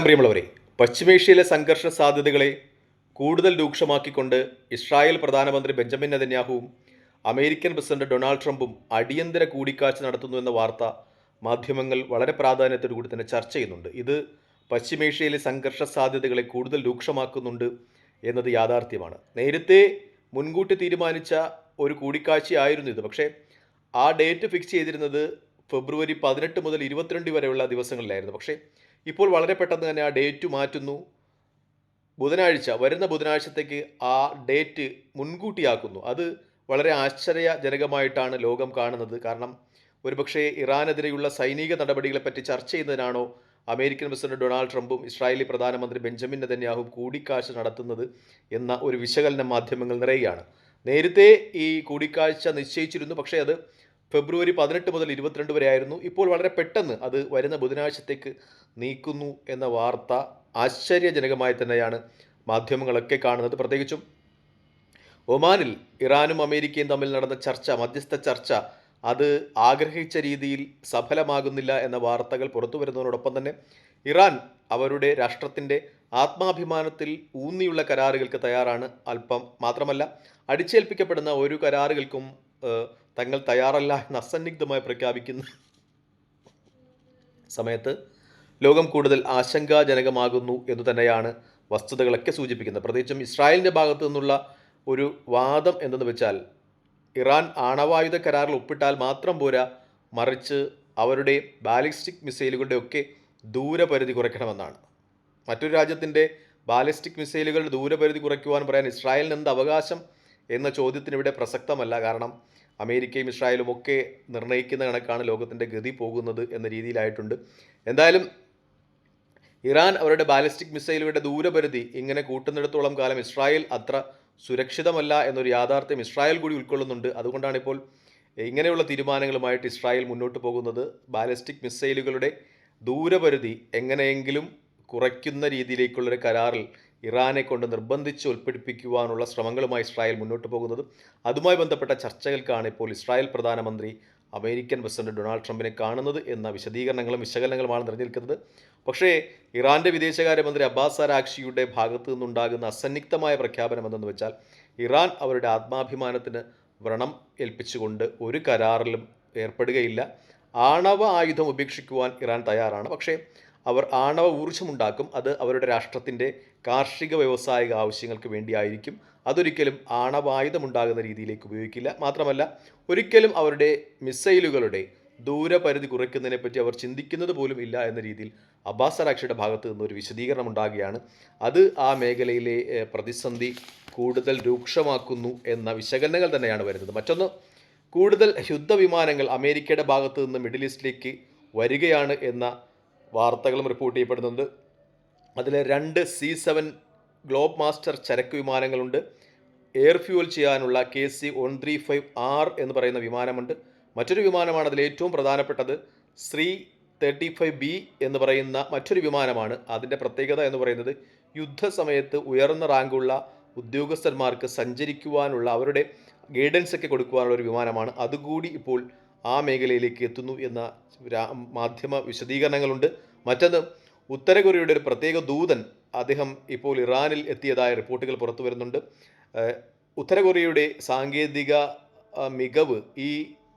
നമസ്കാരം പ്രിയമുള്ളവരെ. പശ്ചിമേഷ്യയിലെ സംഘർഷ സാധ്യതകളെ കൂടുതൽ രൂക്ഷമാക്കിക്കൊണ്ട് ഇസ്രായേൽ പ്രധാനമന്ത്രി ബെഞ്ചമിൻ നെതന്യാഹുവും അമേരിക്കൻ പ്രസിഡന്റ് ഡൊണാൾഡ് ട്രംപും അടിയന്തര കൂടിക്കാഴ്ച നടത്തുന്നു എന്ന വാർത്ത മാധ്യമങ്ങൾ വളരെ പ്രാധാന്യത്തോടു കൂടി തന്നെ ചർച്ച ചെയ്യുന്നുണ്ട്. ഇത് പശ്ചിമേഷ്യയിലെ സംഘർഷ സാധ്യതകളെ കൂടുതൽ രൂക്ഷമാക്കുന്നുണ്ട് എന്നത് യാഥാർത്ഥ്യമാണ്. നേരത്തെ മുൻകൂട്ടി തീരുമാനിച്ച ഒരു കൂടിക്കാഴ്ചയായിരുന്നു ഇത്. പക്ഷേ ആ ഡേറ്റ് ഫിക്സ് ചെയ്തിരുന്നത് ഫെബ്രുവരി പതിനെട്ട് മുതൽ ഇരുപത്തിരണ്ട് വരെയുള്ള ദിവസങ്ങളിലായിരുന്നു. പക്ഷേ ഇപ്പോൾ വളരെ പെട്ടെന്ന് തന്നെ ആ ഡേറ്റ് മാറ്റുന്നു. ബുധനാഴ്ച വരുന്ന ബുധനാഴ്ചത്തേക്ക് ആ ഡേറ്റ് മുൻകൂട്ടിയാക്കുന്നു. അത് വളരെ ആശ്ചര്യജനകമായിട്ടാണ് ലോകം കാണുന്നത്. കാരണം ഒരുപക്ഷേ ഇറാനെതിരെയുള്ള സൈനിക നടപടികളെപ്പറ്റി ചർച്ച ചെയ്യുന്നതിനാണോ അമേരിക്കൻ പ്രസിഡന്റ് ഡൊണാൾഡ് ട്രംപും ഇസ്രായേലി പ്രധാനമന്ത്രി ബെഞ്ചമിൻ നെതന്യാഹും കൂടിക്കാഴ്ച നടത്തുന്നത് എന്ന ഒരു വിശകലനം മാധ്യമങ്ങൾ നിറയുകയാണ്. നേരത്തെ ഈ കൂടിക്കാഴ്ച നിശ്ചയിച്ചിരുന്നു. പക്ഷേ അത് ഫെബ്രുവരി പതിനെട്ട് മുതൽ ഇരുപത്തിരണ്ട് വരെ ആയിരുന്നു ഇപ്പോൾ വളരെ പെട്ടെന്ന് അത് വരുന്ന ബുധനാഴ്ചത്തേക്ക് നീക്കുന്നു എന്ന വാർത്ത ആശ്ചര്യജനകമായി തന്നെയാണ് മാധ്യമങ്ങളൊക്കെ കാണുന്നത്. പ്രത്യേകിച്ചും ഒമാനിൽ ഇറാനും അമേരിക്കയും തമ്മിൽ നടന്ന ചർച്ച മധ്യസ്ഥ ചർച്ച അത് ആഗ്രഹിച്ച രീതിയിൽ സഫലമാകുന്നില്ല എന്ന വാർത്തകൾ പുറത്തു വരുന്നതിനോടൊപ്പം തന്നെ ഇറാൻ അവരുടെ രാഷ്ട്രത്തിന്റെ ആത്മാഭിമാനത്തിൽ ഊന്നിയുള്ള കരാറുകൾക്ക് തയ്യാറാണ് അല്പം മാത്രമല്ല അടിച്ചേൽപ്പിക്കപ്പെടുന്ന ഒരു കരാറുകൾക്കും തങ്ങൾ തയ്യാറല്ല എന്ന് അസന്നിഗ്ധമായി പ്രഖ്യാപിക്കുന്ന സമയത്ത് ലോകം കൂടുതൽ ആശങ്കാജനകമാകുന്നു എന്ന് തന്നെയാണ് വസ്തുതകളൊക്കെ സൂചിപ്പിക്കുന്നത്. പ്രത്യേകിച്ചും ഇസ്രായേലിന്റെ ഭാഗത്തു നിന്നുള്ള ഒരു വാദം എന്തെന്ന് വെച്ചാൽ ഇറാൻ ആണവായുധ കരാറിൽ ഒപ്പിട്ടാൽ മാത്രം പോരാ മറിച്ച് അവരുടെ ബാലിസ്റ്റിക് മിസൈലുകളുടെ ഒക്കെ ദൂരപരിധി കുറയ്ക്കണമെന്നാണ്. മറ്റൊരു രാജ്യത്തിന്റെ ബാലിസ്റ്റിക് മിസൈലുകളുടെ ദൂരപരിധി കുറയ്ക്കുവാൻ പറയാൻ ഇസ്രായേലിന് എന്ത് അവകാശം എന്ന ചോദ്യത്തിന് ഇവിടെ പ്രസക്തമല്ല. കാരണം അമേരിക്കയും ഇസ്രായേലും ഒക്കെ നിർണയിക്കുന്ന കണക്കാണ് ലോകത്തിന്റെ ഗതി പോകുന്നത് എന്ന രീതിയിലായിട്ടുണ്ട്. എന്തായാലും ഇറാൻ അവരുടെ ബാലിസ്റ്റിക് മിസൈലുകളുടെ ദൂരപരിധി ഇങ്ങനെ കൂട്ടുന്നിടത്തോളം കാലം ഇസ്രായേൽ അത്ര സുരക്ഷിതമല്ല എന്നൊരു യാഥാർത്ഥ്യം ഇസ്രായേൽ കൂടി ഉൾക്കൊള്ളുന്നുണ്ട്. അതുകൊണ്ടാണ് ഇപ്പോൾ ഇങ്ങനെയുള്ള തീരുമാനങ്ങളുമായിട്ട് ഇസ്രായേൽ മുന്നോട്ട് പോകുന്നത്. ബാലിസ്റ്റിക് മിസൈലുകളുടെ ദൂരപരിധി എങ്ങനെയെങ്കിലും കുറയ്ക്കുന്ന രീതിയിലേക്കുള്ളൊരു കരാറിൽ ഇറാനെ കൊണ്ട് നിർബന്ധിച്ച് ഉൾപ്പെടുപ്പിക്കുവാനുള്ള ശ്രമങ്ങളുമായി ഇസ്രായേൽ മുന്നോട്ട് പോകുന്നത്. അതുമായി ബന്ധപ്പെട്ട ചർച്ചകൾക്കാണ് ഇപ്പോൾ ഇസ്രായേൽ പ്രധാനമന്ത്രി അമേരിക്കൻ പ്രസിഡന്റ് ഡൊണാൾഡ് ട്രംപിനെ കാണുന്നത് എന്ന വിശദീകരണങ്ങളും വിശകലനങ്ങളുമാണ് നിറഞ്ഞിരിക്കുന്നത്. പക്ഷേ ഇറാന്റെ വിദേശകാര്യമന്ത്രി അബ്ബാസ് അരാക്ഷിയുടെ ഭാഗത്തു നിന്നുണ്ടാകുന്ന അസന്നിഗ്ധമായ പ്രഖ്യാപനം എന്തെന്ന് വെച്ചാൽ ഇറാൻ അവരുടെ ആത്മാഭിമാനത്തിന് വ്രണം ഏൽപ്പിച്ചുകൊണ്ട് ഒരു കരാറിലും ഏർപ്പെടുകയില്ല. ആണവ ആയുധം ഉപേക്ഷിക്കുവാൻ ഇറാൻ തയ്യാറാണ്. പക്ഷേ അവർ ആണവ ഊർജമുണ്ടാക്കും. അത് അവരുടെ രാഷ്ട്രത്തിന്റെ കാർഷിക വ്യവസായിക ആവശ്യങ്ങൾക്ക് വേണ്ടിയായിരിക്കും. അതൊരിക്കലും ആണവായുധമുണ്ടാകുന്ന രീതിയിലേക്ക് ഉപയോഗിക്കില്ല. മാത്രമല്ല ഒരിക്കലും അവരുടെ മിസൈലുകളുടെ ദൂരപരിധി കുറയ്ക്കുന്നതിനെ പറ്റി അവർ ചിന്തിക്കുന്നത് പോലും ഇല്ല എന്ന രീതിയിൽ അബ്ബാസ് അറാക്ഷിയുടെ ഭാഗത്ത് നിന്ന് ഒരു വിശദീകരണം ഉണ്ടാകുകയാണ്. അത് ആ മേഖലയിലെ പ്രതിസന്ധി കൂടുതൽ രൂക്ഷമാക്കുന്നു എന്ന വിശകലനങ്ങൾ തന്നെയാണ് വരുന്നത്. മറ്റൊന്ന് കൂടുതൽ യുദ്ധവിമാനങ്ങൾ അമേരിക്കയുടെ ഭാഗത്തു നിന്ന് മിഡിൽ ഈസ്റ്റിലേക്ക് വരികയാണ് എന്ന വാർത്തകളും റിപ്പോർട്ട് ചെയ്യപ്പെടുന്നുണ്ട്. അതിൽ രണ്ട് സി സെവൻ ഗ്ലോബ് മാസ്റ്റർ ചരക്ക് വിമാനങ്ങളുണ്ട്. എയർ ഫ്യൂവൽ ചെയ്യാനുള്ള K C one three five R എന്ന് പറയുന്ന വിമാനമുണ്ട്. മറ്റൊരു വിമാനമാണ് അതിൽ ഏറ്റവും പ്രധാനപ്പെട്ടത്. ശ്രീ തേർട്ടി ഫൈവ് ബി എന്ന് പറയുന്ന മറ്റൊരു വിമാനമാണ്. അതിന്റെ പ്രത്യേകത എന്ന് പറയുന്നത് യുദ്ധസമയത്ത് ഉയർന്ന റാങ്കുള്ള ഉദ്യോഗസ്ഥന്മാർക്ക് സഞ്ചരിക്കുവാനുള്ള അവരുടെ ഗൈഡൻസ് ഒക്കെ കൊടുക്കുവാനുള്ള ഒരു വിമാനമാണ്. അതുകൂടി ഇപ്പോൾ ആ മേഖലയിലേക്ക് എത്തുന്നു എന്ന മാധ്യമ വിശദീകരണങ്ങളുണ്ട്. മറ്റൊന്ന് ഉത്തര കൊറിയയുടെ ഒരു പ്രത്യേക ദൂതൻ അദ്ദേഹം ഇപ്പോൾ ഇറാനിൽ എത്തിയതായ റിപ്പോർട്ടുകൾ പുറത്തു വരുന്നുണ്ട്. ഉത്തര കൊറിയയുടെ സാങ്കേതിക മികവ് ഈ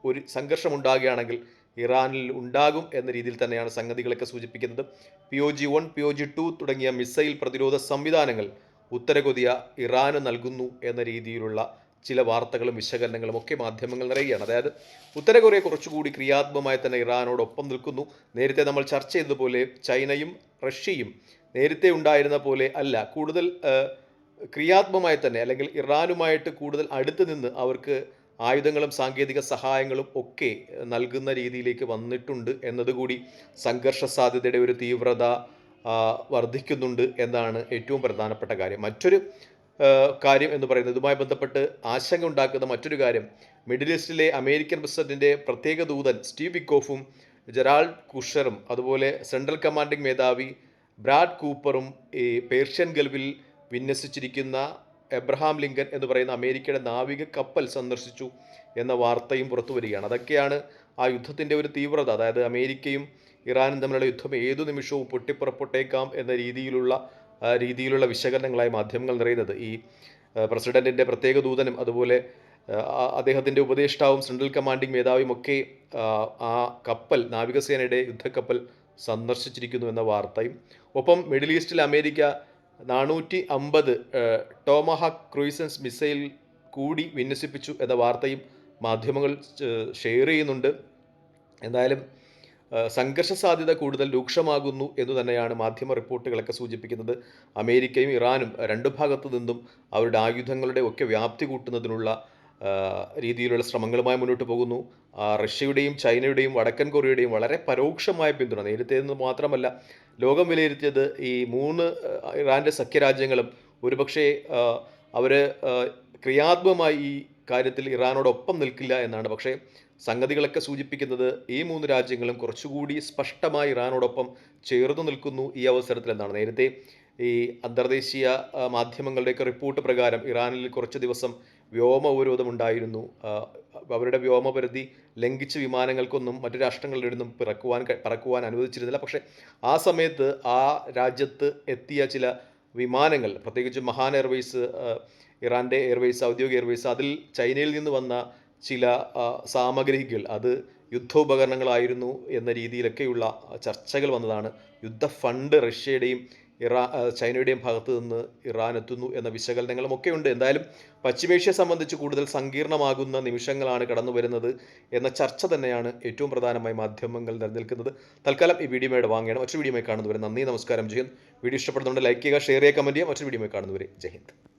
ഒരു സംഘർഷം ഉണ്ടാകുകയാണെങ്കിൽ ഇറാനിൽ ഉണ്ടാകും എന്ന രീതിയിൽ തന്നെയാണ് സംഗതികളൊക്കെ സൂചിപ്പിക്കുന്നത്. P O G one P O G two തുടങ്ങിയ മിസൈൽ പ്രതിരോധ സംവിധാനങ്ങൾ ഉത്തര കൊറിയ ഇറാന് നൽകുന്നു എന്ന രീതിയിലുള്ള ചില വാർത്തകളും വിശകലനങ്ങളും ഒക്കെ മാധ്യമങ്ങൾ നിറയുകയാണ്. അതായത് ഉത്തര കൊറിയ കുറച്ചുകൂടി ക്രിയാത്മകമായി തന്നെ ഇറാനോടൊപ്പം നിൽക്കുന്നു. നേരത്തെ നമ്മൾ ചർച്ച ചെയ്തതുപോലെ ചൈനയും റഷ്യയും നേരത്തെ ഉണ്ടായിരുന്ന പോലെ അല്ല. കൂടുതൽ ക്രിയാത്മകമായി തന്നെ അല്ലെങ്കിൽ ഇറാനുമായിട്ട് കൂടുതൽ അടുത്ത് നിന്ന് അവർക്ക് ആയുധങ്ങളും സാങ്കേതിക സഹായങ്ങളും ഒക്കെ നൽകുന്ന രീതിയിലേക്ക് വന്നിട്ടുണ്ട് എന്നതുകൂടി സംഘർഷ സാധ്യതയുടെ ഒരു തീവ്രത വർദ്ധിക്കുന്നുണ്ട് എന്നാണ് ഏറ്റവും പ്രധാനപ്പെട്ട കാര്യം. മറ്റൊരു കാര്യം എന്ന് പറയുന്നത്. ഇതുമായി ബന്ധപ്പെട്ട് ആശങ്ക ഉണ്ടാക്കുന്ന മറ്റൊരു കാര്യം. മിഡിൽ ഈസ്റ്റിലെ അമേരിക്കൻ പ്രസിഡന്റിന്റെ പ്രത്യേക ദൂതൻ സ്റ്റീവ് വിക്കോഫും ജെറാൾഡ് കുഷറും അതുപോലെ സെൻട്രൽ കമാൻഡിംഗ് മേധാവി ബ്രാഡ് കൂപ്പറും ഈ പേർഷ്യൻ ഗൾഫിൽ വിന്യസിച്ചിരിക്കുന്ന എബ്രഹാം ലിങ്കൻ എന്ന് പറയുന്ന അമേരിക്കയുടെ നാവിക കപ്പൽ സന്ദർശിച്ചു എന്ന വാർത്തയും പുറത്തു വരികയാണ്. അതൊക്കെയാണ് ആ യുദ്ധത്തിന്റെ ഒരു തീവ്രത. അതായത് അമേരിക്കയും ഇറാനും തമ്മിലുള്ള യുദ്ധം ഏതു നിമിഷവും പൊട്ടിപ്പുറപ്പെട്ടേക്കാം എന്ന രീതിയിലുള്ള രീതിയിലുള്ള വിശകലനങ്ങളായി മാധ്യമങ്ങൾ നിറയുന്നത്. ഈ പ്രസിഡന്റിന്റെ പ്രത്യേക ദൂതനും അതുപോലെ അദ്ദേഹത്തിന്റെ ഉപദേഷ്ടാവും സെൻട്രൽ കമാൻഡിംഗ് മേധാവിയും ഒക്കെ ആ, കപ്പൽ നാവികസേനയുടെ യുദ്ധക്കപ്പൽ സന്ദർശിച്ചിരിക്കുന്നു എന്ന വാർത്തയും. ഒപ്പം മിഡിൽ ഈസ്റ്റിൽ അമേരിക്ക നാനൂറ്റി അമ്പത് ടോമഹാക് ക്രൂയിസൻസ് മിസൈൽ കൂടി വിന്യസിപ്പിച്ചു എന്ന വാർത്തയും മാധ്യമങ്ങൾ ഷെയർ ചെയ്യുന്നുണ്ട്. എന്തായാലും സംഘർഷ സാധ്യത കൂടുതൽ രൂക്ഷമാകുന്നു എന്ന് തന്നെയാണ് മാധ്യമ റിപ്പോർട്ടുകളൊക്കെ സൂചിപ്പിക്കുന്നത്. അമേരിക്കയും ഇറാനും രണ്ടു ഭാഗത്തു നിന്നും അവരുടെ ആയുധങ്ങളുടെ ഒക്കെ വ്യാപ്തി കൂട്ടുന്നതിനുള്ള രീതിയിലുള്ള ശ്രമങ്ങളുമായി മുന്നോട്ട് പോകുന്നു. റഷ്യയുടെയും ചൈനയുടെയും വടക്കൻ കൊറിയയുടെയും വളരെ പരോക്ഷമായ പിന്തുണ നേരത്തെ നിന്ന് മാത്രമല്ല ലോകം വിലയിരുത്തിയത് ഈ മൂന്ന് ഇറാന്റെ സഖ്യരാജ്യങ്ങളും ഒരുപക്ഷേ അവർ ക്രിയാത്മകമായി ഈ കാര്യത്തിൽ ഇറാനോടൊപ്പം നിൽക്കില്ല എന്നാണ്. പക്ഷേ സംഗതികളൊക്കെ സൂചിപ്പിക്കുന്നത് ഈ മൂന്ന് രാജ്യങ്ങളും കുറച്ചുകൂടി സ്പഷ്ടമായി ഇറാനോടൊപ്പം ചേർന്നു നിൽക്കുന്നു ഈ അവസരത്തിൽ എന്നാണ് നേരത്തെ ഈ അന്തർദേശീയ മാധ്യമങ്ങളുടെയൊക്കെ റിപ്പോർട്ട് പ്രകാരം ഇറാനിൽ കുറച്ച് ദിവസം വ്യോമ ഉപരോധം ഉണ്ടായിരുന്നു ആ, അവരുടെ വ്യോമപരിധി ലംഘിച്ച് വിമാനങ്ങൾക്കൊന്നും മറ്റു രാഷ്ട്രങ്ങളുടെ നിന്നും പിറക്കുവാൻ പറക്കുവാൻ അനുവദിച്ചിരുന്നില്ല. പക്ഷേ ആ സമയത്ത് ആ രാജ്യത്ത് എത്തിയ ചില വിമാനങ്ങൾ പ്രത്യേകിച്ച് മഹാൻ എയർവേസ് ഇറാന്റെ എയർവേസ് ഔദ്യോഗിക എയർവേസ് അതിൽ ചൈനയിൽ നിന്ന് വന്ന ചില സാമഗ്രികൾ അത് യുദ്ധോപകരണങ്ങളായിരുന്നു എന്ന രീതിയിലൊക്കെയുള്ള ചർച്ചകൾ വന്നതാണ്. യുദ്ധ ഫണ്ട് റഷ്യയുടെയും ഇറാ ചൈനയുടെയും ഭാഗത്ത് നിന്ന് ഇറാൻ എത്തുന്നു എന്ന വിശകലനങ്ങളും ഒക്കെ ഉണ്ട്. എന്തായാലും പശ്ചിമേഷ്യ സംബന്ധിച്ച് കൂടുതൽ സങ്കീർണമാകുന്ന നിമിഷങ്ങളാണ് കടന്നു വരുന്നത് എന്ന ചർച്ച തന്നെയാണ് ഏറ്റവും പ്രധാനമായി മാധ്യമങ്ങൾ നിലനിൽക്കുന്നത്. തൽക്കാലം ഈ വീഡിയോയുടെ വാങ്ങിയാണ് മറ്റൊരു വീഡിയോമായി കാണുന്നവരെ നന്ദി നമസ്കാരം ഹിന്ദ്. വീഡിയോ ഇഷ്ടപ്പെടുന്നുണ്ട് ലൈക്ക് ചെയ്യുക ഷെയർ ചെയ്യുക കമന്റ് ചെയ്യുക. മറ്റൊരു വീഡിയോമായി കാണുന്നവരെ ജയ് ഹിന്ദ്.